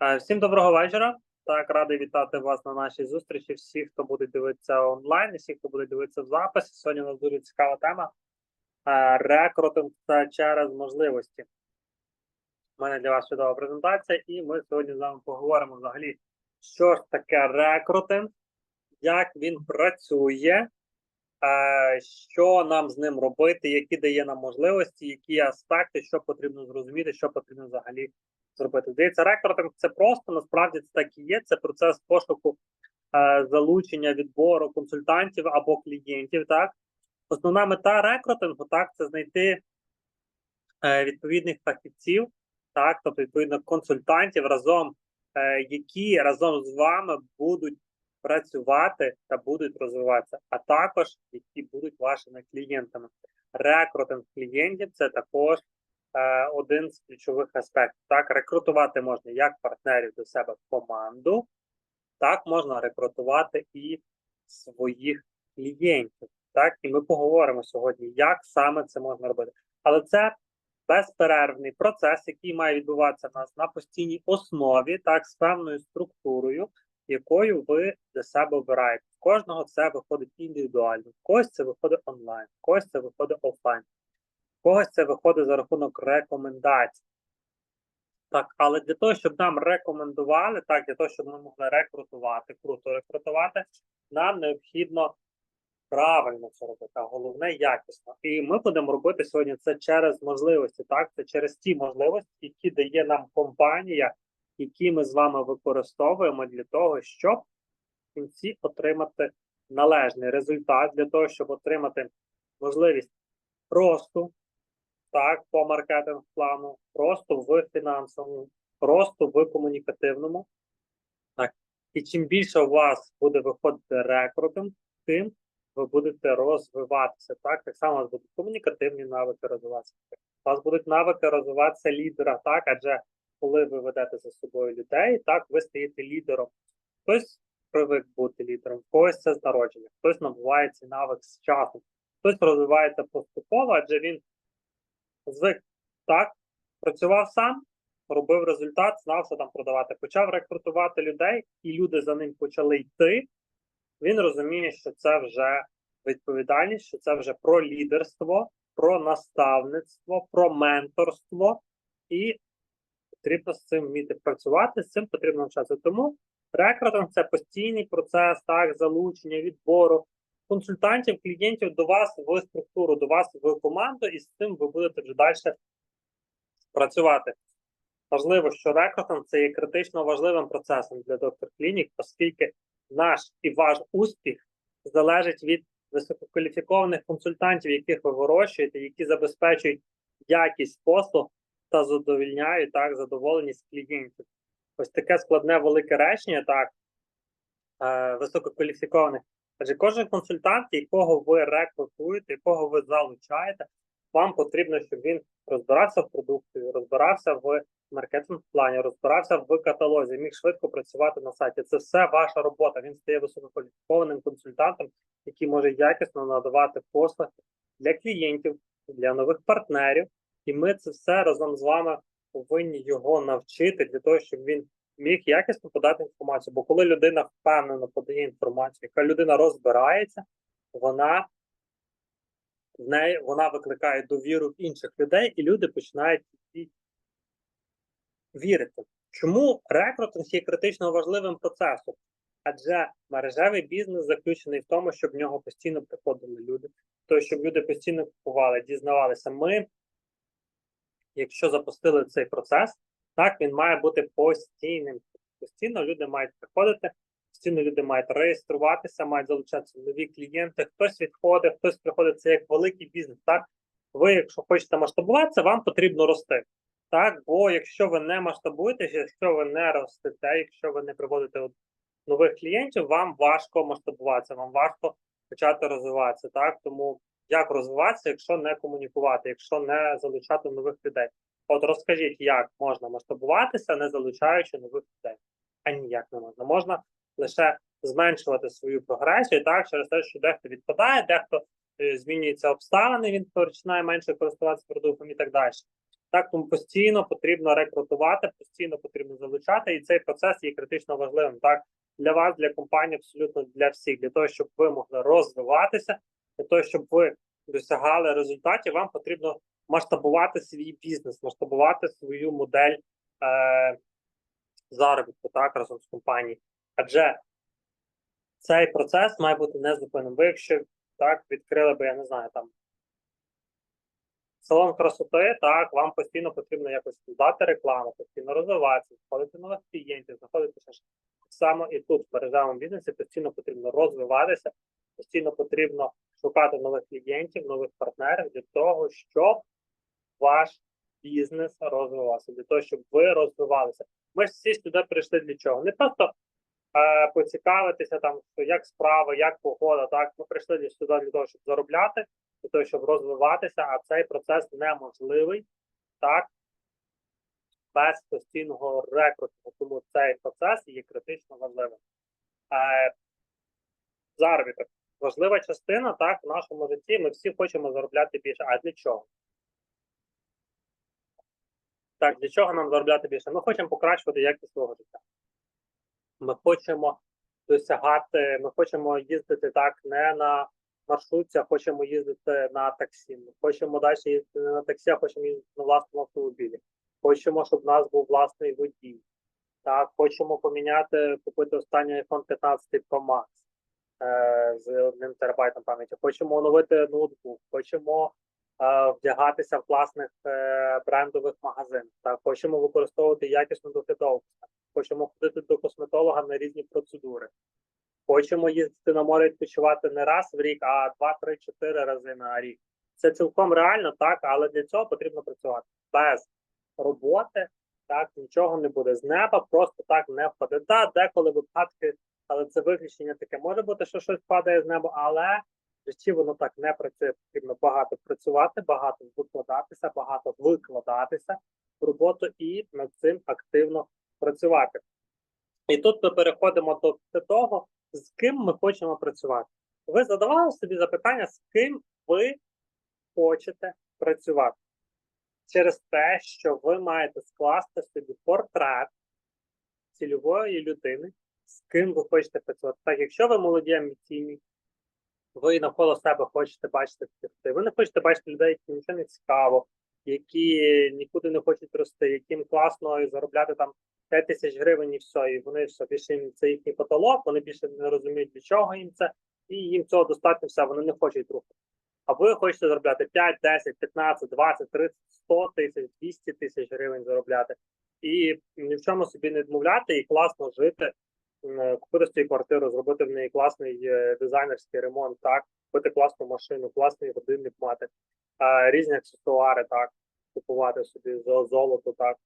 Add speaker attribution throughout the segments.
Speaker 1: Е, Всім доброго вечора. Так, радий вітати вас на нашій зустрічі. Всі, хто буде дивитися онлайн, і всі, хто буде дивитися в записі. Сьогодні у нас дуже цікава тема. Е, Рекрутинг це через можливості. У мене для вас чудова презентація, і ми сьогодні з вами поговоримо взагалі, що ж таке рекрутинг, як він працює, е, що нам з ним робити, які дає нам можливості, які аспекти, що потрібно зрозуміти, що потрібно взагалі зробити. Здається, рекрутинг це просто насправді це так і є. Це процес пошуку е, залучення відбору консультантів або клієнтів. Так, основна мета рекрутингу так це знайти е, відповідних фахівців, так, тобто відповідно консультантів разом, е, які разом з вами будуть працювати та будуть розвиватися, а також які будуть вашими клієнтами. Рекрутинг клієнтів це також один з ключових аспектів. Так, рекрутувати можна як партнерів до себе в команду, так можна рекрутувати і своїх клієнтів. Так, і ми поговоримо сьогодні, як саме це можна робити. Але це безперервний процес, який має відбуватися в нас на постійній основі, так, з певною структурою, якою ви для себе обираєте. В кожного це виходить індивідуально, в когось це виходить онлайн, в когось це виходить офлайн, когось це виходить за рахунок рекомендацій. Так, але для того, щоб нам рекомендували, так, для того, щоб ми могли рекрутувати, круто рекрутувати, нам необхідно правильно це робити, а головне якісно. І ми будемо робити сьогодні це через можливості, так, це через ті можливості, які дає нам компанія, які ми з вами використовуємо для того, щоб в кінці отримати належний результат, для того, щоб отримати можливість росту, так, по маркетинг плану, просто в фінансовому, просто в комунікативному. Так. І чим більше у вас буде виходити рекрутинг, тим ви будете розвиватися. Так, так само будуть комунікативні навики розвиватися. У вас будуть навики розвиватися лідера, так, адже коли ви ведете за собою людей, так, ви стаєте лідером. Хтось привик бути лідером, когось це з народження, хтось набуває цей навик з часом, хтось розвивається поступово, адже він звик так, працював сам, робив результат, знав, що там продавати. Почав рекрутувати людей, і люди за ним почали йти. Він розуміє, що це вже відповідальність, що це вже про лідерство, про наставництво, про менторство, і потрібно з цим вміти працювати, з цим потрібно навчатися. Тому рекрутинг це постійний процес, так, залучення, відбору консультантів, клієнтів до вас в структуру, до вас в команду, і з цим ви будете вже далі працювати. Важливо, що рекрутинг це є критично важливим процесом для доктор клінік, оскільки наш і ваш успіх залежить від висококваліфікованих консультантів, яких ви вирощуєте, які забезпечують якість послуг та задовільняють так задоволеність клієнтів. Ось таке складне велике речення, так е, висококваліфікованих. Адже кожен консультант, якого ви рекрутуєте, якого ви залучаєте, вам потрібно, щоб він розбирався в продукті, розбирався в маркетинг плані, розбирався в каталозі, міг швидко працювати на сайті. Це все ваша робота. Він стає висококваліфікованим консультантом, який може якісно надавати послуги для клієнтів, для нових партнерів. І ми це все разом з вами повинні його навчити для того, щоб він міг якісно подати інформацію. Бо коли людина впевнено подає інформацію, яка людина розбирається, вона в неї вона викликає довіру в інших людей, і люди починають вірити. Чому рекрутинг є критично важливим процесом? Адже мережевий бізнес заключений в тому, щоб в нього постійно приходили люди, тобто, щоб люди постійно купували, дізнавалися. Ми, якщо запустили цей процес, так він має бути постійним. Постійно люди мають приходити, постійно люди мають реєструватися, мають залучатися нові клієнти. Хтось відходить, хтось приходить. Це як великий бізнес. Так, ви, якщо хочете масштабуватися, вам потрібно рости. Так, бо якщо ви не масштабуєтеся, якщо ви не ростете, якщо ви не приводите нових клієнтів, вам важко масштабуватися, вам важко почати розвиватися. Так, тому як розвиватися, якщо не комунікувати, якщо не залучати нових людей. От розкажіть, як можна масштабуватися, не залучаючи нових людей, а ніяк не можна. Можна лише зменшувати свою прогресію, так через те, що дехто відпадає, дехто е, змінюються обставини, він починає менше користуватися продуктом і так далі. Так, тому постійно потрібно рекрутувати, постійно потрібно залучати, і цей процес є критично важливим. Так, для вас, для компанії, абсолютно для всіх, для того, щоб ви могли розвиватися, для того, щоб ви досягали результатів, вам потрібно масштабувати свій бізнес, масштабувати свою модель е, заробітку так разом з компанією. Адже цей процес має бути незупинним. Ви, якщо так відкрили би, я не знаю, там салон красоти, так, вам постійно потрібно якось дати рекламу, постійно розвиватися, знаходити нових клієнтів, знаходити ще. Так само і тут в мережевому бізнесі постійно потрібно розвиватися, постійно потрібно шукати нових клієнтів, нових партнерів для того, щоб ваш бізнес розвивався, для того, щоб ви розвивалися. Ми ж всі сюди прийшли для чого? Не просто е, поцікавитися там, що як справа, як погода. Так, ми прийшли сюди для того, щоб заробляти, для того, щоб розвиватися, а цей процес неможливий так без постійного рекрутингу. Тому цей процес є критично важливим. Е, заробіток важлива частина так в нашому житті. Ми всі хочемо заробляти більше. А для чого? Так, для чого нам заробляти більше? Ми хочемо покращувати якість свого життя. Ми хочемо досягати, ми хочемо їздити так не на маршрутці, а хочемо їздити на таксі. Ми хочемо далі їздити не на таксі, а хочемо їздити на власному автомобілі. Хочемо, щоб у нас був власний водій. Так, хочемо поміняти, купити останній iPhone 15 Pro Max е, з одним терабайтом пам'яті. Хочемо оновити ноутбук, хочемо вдягатися в класних е, брендових магазинах. Так, хочемо використовувати якісну доглядовку. Хочемо ходити до косметолога на різні процедури. Хочемо їздити на море відпочивати не раз в рік, а два, три, чотири рази на рік. Це цілком реально, так, але для цього потрібно працювати. Без роботи так нічого не буде. З неба просто так не впаде. Да, деколи випадки, але це виключення таке. Може бути, що щось падає з неба, але житті воно так не працює. Потрібно багато працювати, багато викладатися, багато викладатися в роботу і над цим активно працювати. І тут ми переходимо до того, з ким ми хочемо працювати. Ви задавали собі запитання, з ким ви хочете працювати? Через те, що ви маєте скласти собі портрет цільової людини, з ким ви хочете працювати. Так, якщо ви молоді амбіційні, ви навколо себе хочете бачити людей. Ви не хочете бачити людей, які нічого не цікаво, які нікуди не хочуть рости, яким класно заробляти там 5 тисяч гривень і все, і вони все більше їм це їхній потолок, вони більше не розуміють, для чого їм це, і їм цього достатньо все, вони не хочуть рухати. А ви хочете заробляти 5, 10, 15, 20, 30, 100 тисяч, 200 тисяч гривень заробляти. І ні в чому собі не відмовляти і класно жити, м, купити собі квартиру, зробити в неї класний е, дизайнерський ремонт, так, купити класну машину, класний годинник мати, різні аксесуари, так, купувати собі золото, так.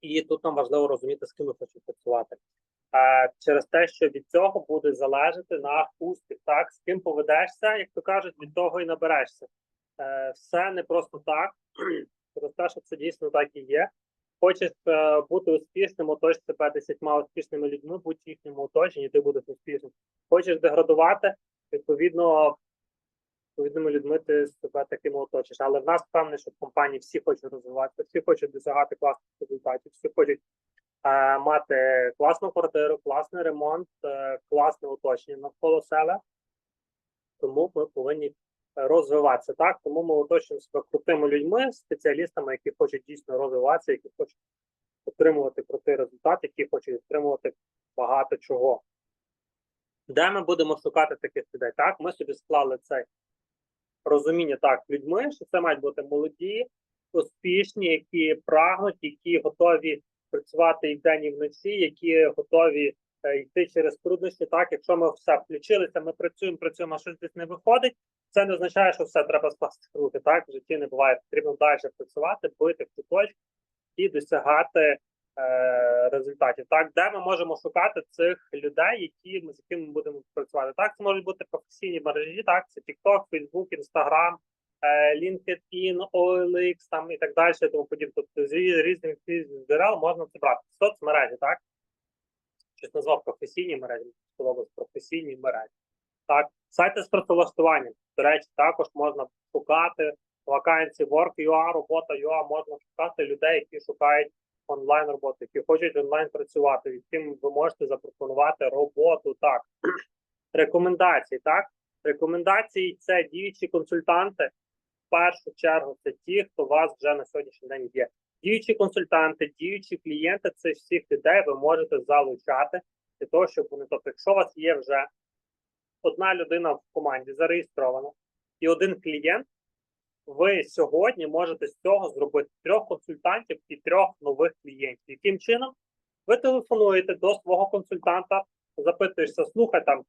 Speaker 1: І тут нам важливо розуміти, з ким ми хочемо працювати. Е, через те, що від цього буде залежати наш успіх, так, з ким поведешся, як то кажуть, від того і наберешся. Е, все не просто так, через те, що це дійсно так і є. Хочеш бути успішним, отож себе десятьма успішними людьми, будь в їхньому оточенні, ти будеш успішним. Хочеш деградувати, відповідно, відповідними людьми ти себе таким оточиш. Але в нас впевнений, що в компанії всі хочуть розвиватися, всі хочуть досягати класних результатів, всі хочуть е, мати класну квартиру, класний ремонт, е, класне оточення навколо себе. Тому ми повинні розвиватися. Так, тому ми оточуємо себе крутими людьми, спеціалістами, які хочуть дійсно розвиватися, які хочуть отримувати крутий результат, які хочуть отримувати багато чого. Де ми будемо шукати таких людей? Так, ми собі склали це розуміння так людьми, що це мають бути молоді, успішні, які прагнуть, які готові працювати і вдень, і вночі, які готові е, йти через труднощі. Так, якщо ми все включилися, ми працюємо, працюємо, а щось десь не виходить. Це не означає, що все треба скласти руки. Так, в житті не буває. Потрібно далі працювати, бити в цю точку і досягати е, результатів. Так, де ми можемо шукати цих людей, які ми з якими ми будемо працювати. Так, це можуть бути професійні мережі, так, це TikTok, Facebook, Instagram, е, LinkedIn, OLX там і так далі, тому подібне. Тобто з різних джерел можна це брати. Соцмережі, так? Щось назвав професійні мережі, сподобалось професійні мережі. Так, сайти з працевлаштуванням. До речі, також можна шукати, вакансії Work.ua, робота.ua, можна шукати людей, які шукають онлайн роботу, які хочуть онлайн працювати, яким ви можете запропонувати роботу. Так, рекомендації, так. Рекомендації це діючі консультанти. В першу чергу це ті, хто у вас вже на сьогоднішній день є. Діючі консультанти, діючі клієнти це всіх людей ви можете залучати для того, щоб вони. Тобто, якщо у вас є вже одна людина в команді зареєстрована і один клієнт, ви сьогодні можете з цього зробити трьох консультантів і трьох нових клієнтів. Яким чином? Ви телефонуєте до свого консультанта, запитуєшся, слухай там,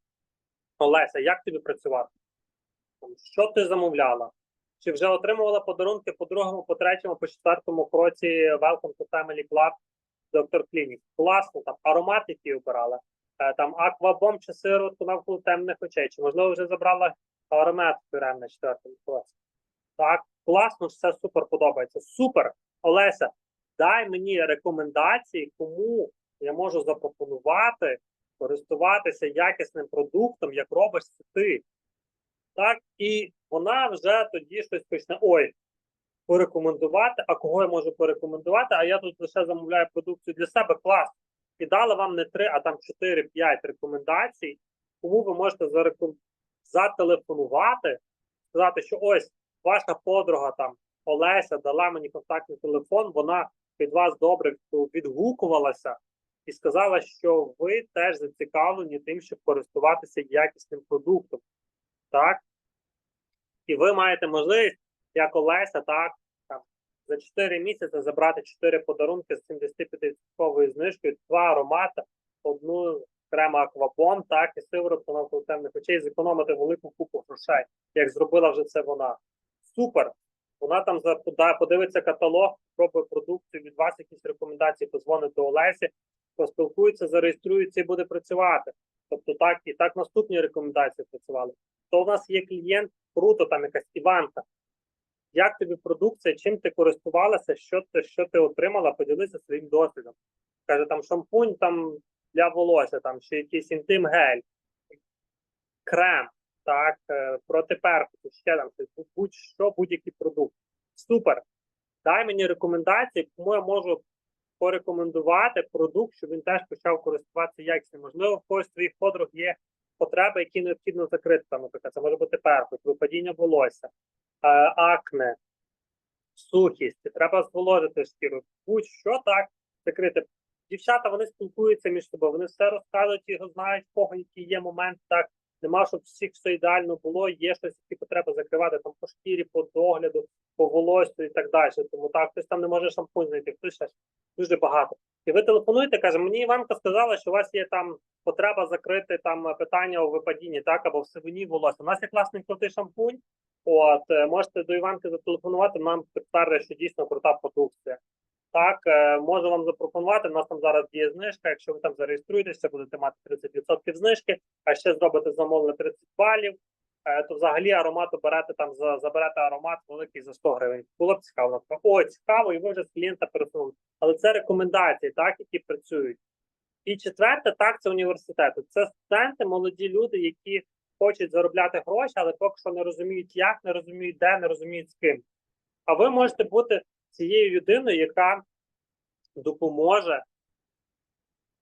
Speaker 1: Олеся, як тобі працювати? Що ти замовляла? Чи вже отримувала подарунки по другому, по третьому, по четвертому кроці Welcome to Family Club, Доктор Clinic? Класно, там аромат, який обирала, Е, там аквабом чи сироп навколо темних очей, чи можливо вже забрала аромат прямо на четвертому класі. Так, класно, все супер подобається. Супер, Олеся, дай мені рекомендації, кому я можу запропонувати користуватися якісним продуктом, як робиш ти. Так, і вона вже тоді щось почне. Ой, порекомендувати. А кого я можу порекомендувати? А я тут лише замовляю продукцію для себе. Клас. І дала вам не три, а там 4-5 рекомендацій, кому ви можете зареком... зателефонувати, сказати, що ось ваша подруга там Олеся дала мені контактний телефон, вона від вас добре відгукувалася і сказала, що ви теж зацікавлені тим, щоб користуватися якісним продуктом. Так? І ви маєте можливість, як Олеся, так, там, за 4 місяці забрати 4 подарунки з 75% знижкою, два аромати, одну крема аквабон, так, і сиворотку навколо темних очей, зекономити велику купу грошей, як зробила вже це вона. Супер! Вона там подивиться каталог, спробує продукцію від вас, якісь рекомендації, позвонить до Олесі, поспілкується, зареєструється і буде працювати. Тобто так і так наступні рекомендації працювали. То у нас є клієнт, круто, там якась Іванка. Як тобі продукція, чим ти користувалася, що ти що ти отримала, поділися своїм досвідом. Каже, там шампунь там для волосся, там чи якийсь інтим гель, крем, так, е, проти перхоту, ще там будь-що, будь-який продукт. Супер. Дай мені рекомендації, кому я можу порекомендувати продукт, щоб він теж почав користуватися якісним. Можливо, в когось твоїх подруг є потреби, які необхідно закрити. Там, наприклад, це може бути перхоть, випадіння волосся, е, акне, сухість, треба зволожити шкіру. Будь-що так закрити. Дівчата вони спілкуються між собою, вони все розказують і знають, в кого який є момент. Так нема, щоб всіх все ідеально було. Є щось, які потреби закривати там по шкірі, по догляду, по волосю і так далі. Тому так, хтось там не може шампунь знайти, хтось ще дуже багато. І ви телефонуєте, каже, мені Іванка сказала, що у вас є там потреба закрити там питання у випадінні, так або в сивині волосся. У нас є класний крутий шампунь. От е, можете до Іванки зателефонувати. Нам підтвердить, що дійсно крута продукція. Так, е, можу вам запропонувати. У нас там зараз є знижка. Якщо ви там зареєструєтеся, будете мати 30% знижки, а ще зробите замовлення 30 балів. Е, то взагалі аромату берете там за заберете аромат великий за 100 гривень. Було б цікаво. О, цікаво, і ви вже з клієнта пересунули. Але це рекомендації, так, які працюють. І четверте, так, це університети. Це студенти, молоді люди, які хочуть заробляти гроші, але поки що не розуміють, як, не розуміють, де, не розуміють з ким. А ви можете бути цією людиною, яка допоможе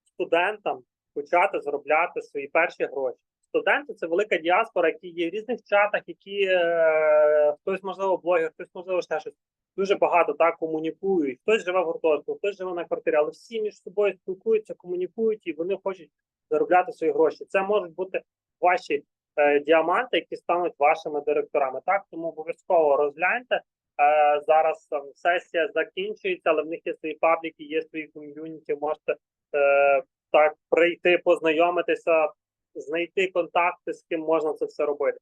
Speaker 1: студентам почати заробляти свої перші гроші. Студенти це велика діаспора, які є в різних чатах, які е, хтось, можливо, блогер, хтось, можливо, ще щось. Дуже багато так комунікують. Хтось живе в гуртожитку, хтось живе на квартирі, але всі між собою спілкуються, комунікують і вони хочуть заробляти свої гроші. Це можуть бути ваші е, діаманти, які стануть вашими директорами. Так, тому обов'язково розгляньте. Е, зараз там сесія закінчується, але в них є свої пабліки, є свої ком'юніті. Можете е, так прийти, познайомитися, знайти контакти, з ким можна це все робити.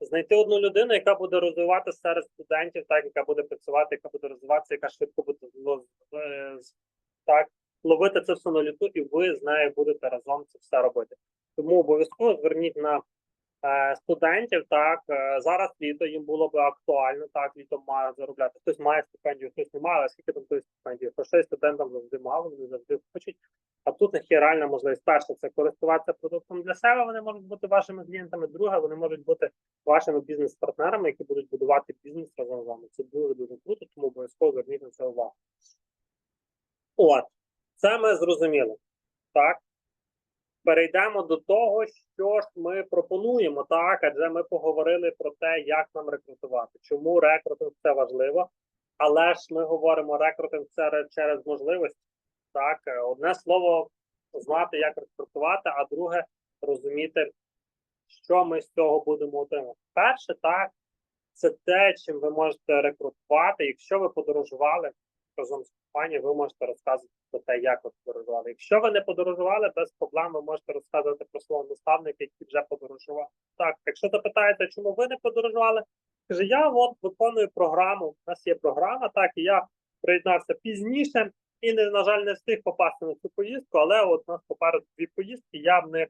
Speaker 1: Знайти одну людину, яка буде розвиватися серед студентів, так яка буде працювати, яка буде розвиватися, яка швидко буде так ловити це все на літу, і ви з нею будете разом це все робити. Тому обов'язково зверніть на студентів. Так е, зараз літо їм було би актуально. Так літо має заробляти. Хтось має стипендію, хтось не має. але Скільки там тої стипендії? Грошей студентам завжди мало, вони завжди хочуть. А тут них є реальна можливість. Перше, це користуватися продуктом для себе. Вони можуть бути вашими клієнтами. Друге, вони можуть бути вашими бізнес-партнерами, які будуть будувати бізнес разом з вами. Це дуже дуже круто, тому обов'язково зверніть на це увагу. От, це ми зрозуміли. Так. Перейдемо до того, що ж ми пропонуємо, так, адже ми поговорили про те, як нам рекрутувати. Чому рекрутинг це важливо, але ж ми говоримо рекрутинг це через можливості. Так, одне слово знати, як рекрутувати, а друге розуміти, що ми з цього будемо отримати. Перше, так, це те, чим ви можете рекрутувати. Якщо ви подорожували разом з компанією, ви можете розказувати про те, як ви подорожували. Якщо ви не подорожували, без проблем ви можете розказувати про свого наставника, який вже подорожував. Так, якщо запитаєте, чому ви не подорожували, каже, я от виконую програму. У нас є програма, так, і я приєднався пізніше і не, на жаль, не встиг попасти на цю поїздку, але от у нас попереду дві поїздки, я в них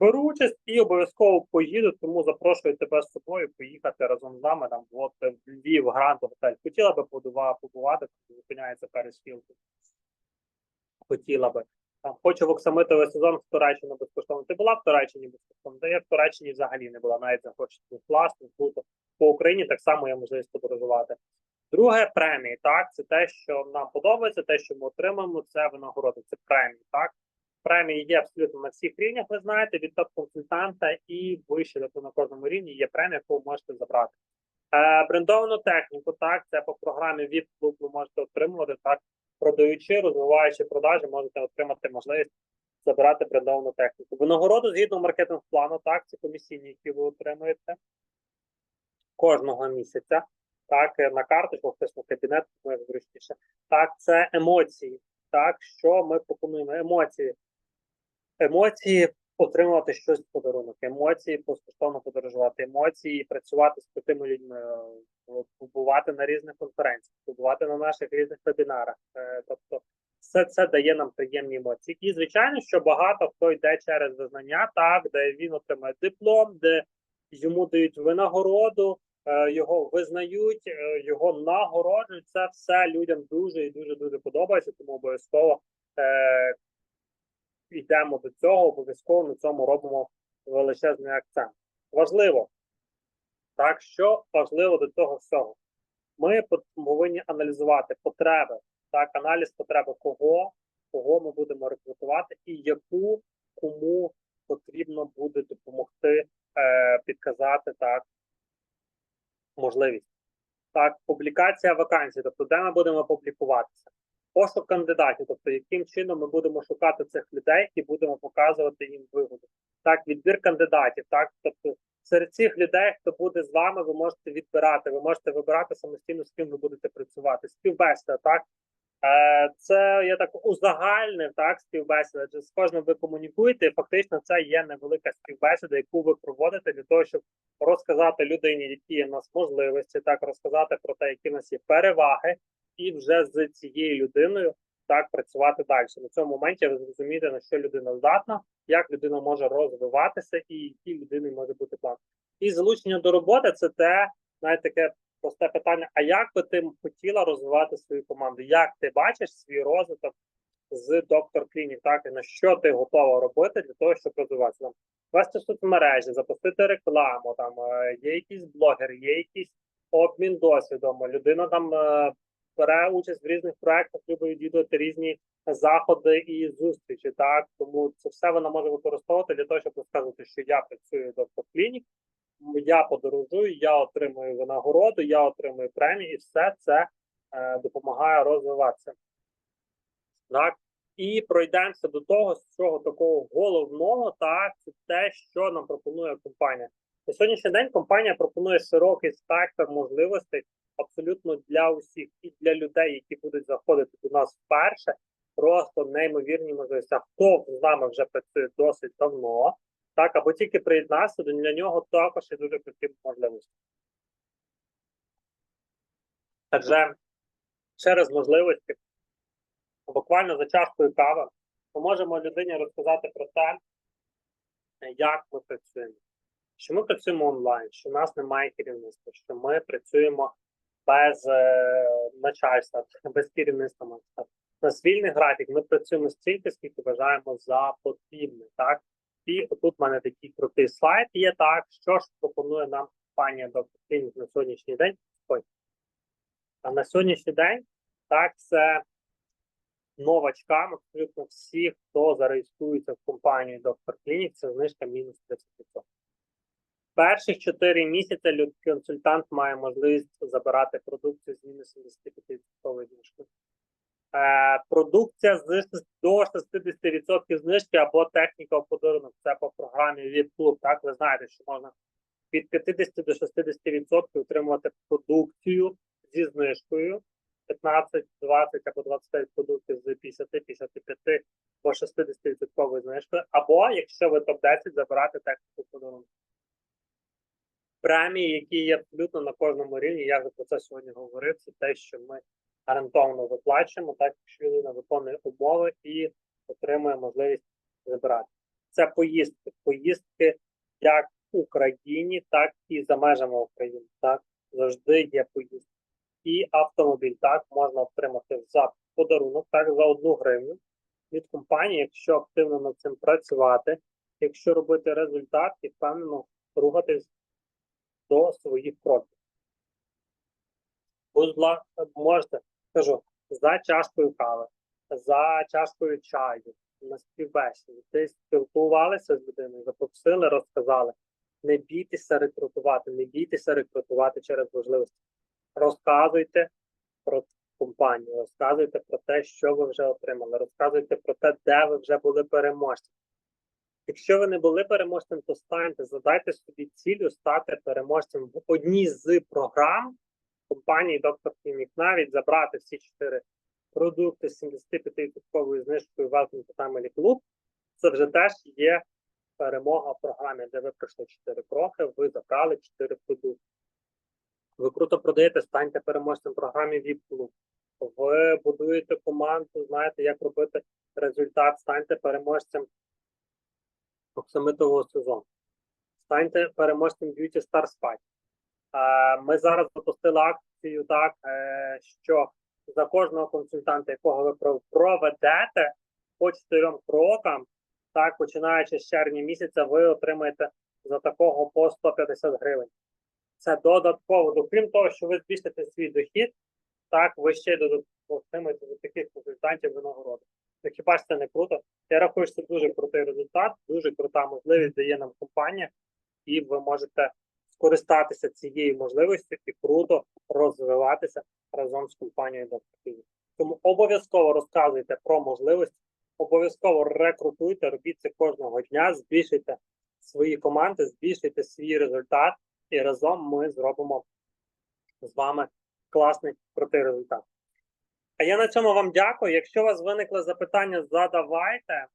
Speaker 1: беру участь і обов'язково поїду, тому запрошую тебе з собою поїхати разом з нами там от в Львів, Грант готель. Хотіла би побувати, там зупиняється перед спілкою. Хотіла би. Хочу в оксамитовий сезон в Туреччину безкоштовно. Ти була в Туреччині безкоштовно? Та я в Туреччині взагалі не була, навіть захочу класно, круто. По Україні так само є можливість подорожувати. Друге премії, так, це те, що нам подобається, те, що ми отримаємо, це винагороди, це премії, так. Премії є абсолютно на всіх рівнях, ви знаєте, від топ-консультанта і вище, тобто на кожному рівні є премія, яку ви можете забрати. Е, брендовану техніку, так, це по програмі VIP Club ви можете отримувати, так, продаючи, розвиваючи продажі, можете отримати можливість забирати брендовану техніку. Винагороду згідно маркетинг плану, так, це комісійні, які ви отримуєте кожного місяця. Так, е, на карточку, хтось на кабінет, як зручніше. Так, це емоції. Так, що ми пропонуємо? Емоції. Емоції отримувати щось в подарунок, емоції безкоштовно подорожувати, емоції працювати з крутими людьми, е, побувати на різних конференціях, побувати на наших різних вебінарах. Е, Тобто, все це дає нам приємні емоції. І звичайно, що багато хто йде через визнання, так, де він отримає диплом, де йому дають винагороду, е, його визнають, його нагороджують. Це все людям дуже і дуже дуже подобається, тому обов'язково йдемо до цього, обов'язково на цьому робимо величезний акцент. Важливо, так що важливо до цього всього. Ми повинні аналізувати потреби, так, аналіз потреби кого, кого ми будемо рекрутувати і яку кому потрібно буде допомогти е, підказати так можливість. Так, публікація вакансій, тобто де ми будемо публікуватися. Пошук кандидатів, тобто яким чином ми будемо шукати цих людей і будемо показувати їм вигоду. Так, відбір кандидатів, так, тобто серед цих людей, хто буде з вами, ви можете відбирати, ви можете вибирати самостійно, з ким ви будете працювати. Співбесіда, так. Е, Це я так узагальнив, так, співбесіда. Адже З кожним ви комунікуєте, і фактично це є невелика співбесіда, яку ви проводите для того, щоб розказати людині, які є в нас можливості, так розказати про те, які в нас є переваги, і вже з цією людиною так працювати далі. На цьому моменті ви зрозумієте, на що людина здатна, як людина може розвиватися, і який людини може бути план. І залучення до роботи це те, навіть таке просте питання: а як би ти хотіла розвивати свою команду? Як ти бачиш свій розвиток з доктор Клінік? Так і на що ти готова робити для того, щоб розвиватися? Вести соцмережі, запустити рекламу, там е, є якісь блогери, є якийсь обмін досвідом. Людина там е, бере участь в різних проектах, любить відвідувати різні заходи і зустрічі. Так тому це все вона може використовувати для того, щоб розказувати, що я працюю в доктор Клінік, я подорожую, я отримую винагороду, я отримую премії, і все це е, допомагає розвиватися. Так. І пройдемося до того, з чого такого головного, так, це те, що нам пропонує компанія. На сьогоднішній день компанія пропонує широкий спектр можливостей абсолютно для усіх, і для людей, які будуть заходити до нас вперше, просто неймовірні можливості. Хто з нами вже працює досить давно, так, або тільки приєднався, то для нього також є дуже круті можливості. Адже через можливості, буквально за чашкою кави, ми можемо людині розказати про те, як ми працюємо, що ми працюємо онлайн, що в нас немає керівництва, що ми працюємо без е, начальства, без керівництва. можна сказати. У нас вільний графік. Ми працюємо стільки, скільки вважаємо за потрібне. Так і тут в мене такий крутий слайд є. Так, що ж пропонує нам компанія. Clinic на сьогоднішній день? А на сьогоднішній день так це новачкам, абсолютно всі, хто зареєструється в компанію Dr. Clinic, це знижка мінус 30%. Перших 4 місяці консультант має можливість забирати продукцію з мінус 75% знижкою. Е, продукція з до 60% знижки або техніка в подарунок. Це по програмі VIP Club. Так, ви знаєте, що можна від 50 до 60% отримувати продукцію зі знижкою 15, 20 або 25 продуктів з 50, 55 по 60% знижкою, або якщо ви топ-10, забирати техніку подарунку. Премії, які є абсолютно на кожному рівні, я вже про це сьогодні говорив, це те, що ми гарантовано виплачуємо, так якщо людина виконує умови і отримує можливість забирати. Це поїздки, поїздки як в Україні, так і за межами України. Так завжди є поїздки. І автомобіль так можна отримати за подарунок, так за одну гривню від компанії, якщо активно над цим працювати, якщо робити результат і впевнено рухатись до своїх кроків. Будь ласка, можете, кажу, за чашкою кави, за чашкою чаю, на співбесіді, десь спілкувалися з людиною, запросили, розказали. Не бійтеся рекрутувати, не бійтеся рекрутувати через можливості. Розказуйте про компанію, розказуйте про те, що ви вже отримали, розказуйте про те, де ви вже були переможці. Якщо ви не були переможцем, то станьте, задайте собі цілю стати переможцем в одній з програм компанії Dr. Clinic, навіть забрати всі чотири продукти з 75% знижкою to Family Club. Це вже теж є перемога в програмі, де ви пройшли 4 кроки, ви забрали 4 продукти. Ви круто продаєте, станьте переможцем в програмі VIP Club. Ви будуєте команду, знаєте, як робити результат, станьте переможцем оксамитового сезону. Станьте переможцем Beauty Star Spy. Ми зараз запустили акцію так, е, що за кожного консультанта, якого ви проведете по чотирьом крокам, так, починаючи з червня місяця, ви отримаєте за такого по 150 гривень. Це додатково, до того, що ви збільшите свій дохід, так, ви ще додатково отримаєте за таких консультантів винагороду. Хіба ж це не круто? Я рахую, що це дуже крутий результат, дуже крута можливість дає нам компанія, і ви можете скористатися цією можливістю і круто розвиватися разом з компанією Dr. Тому обов'язково розказуйте про можливості, обов'язково рекрутуйте, робіть це кожного дня, збільшуйте свої команди, збільшуйте свій результат, і разом ми зробимо з вами класний крутий результат. А я на цьому вам дякую. Якщо у вас виникли запитання, задавайте.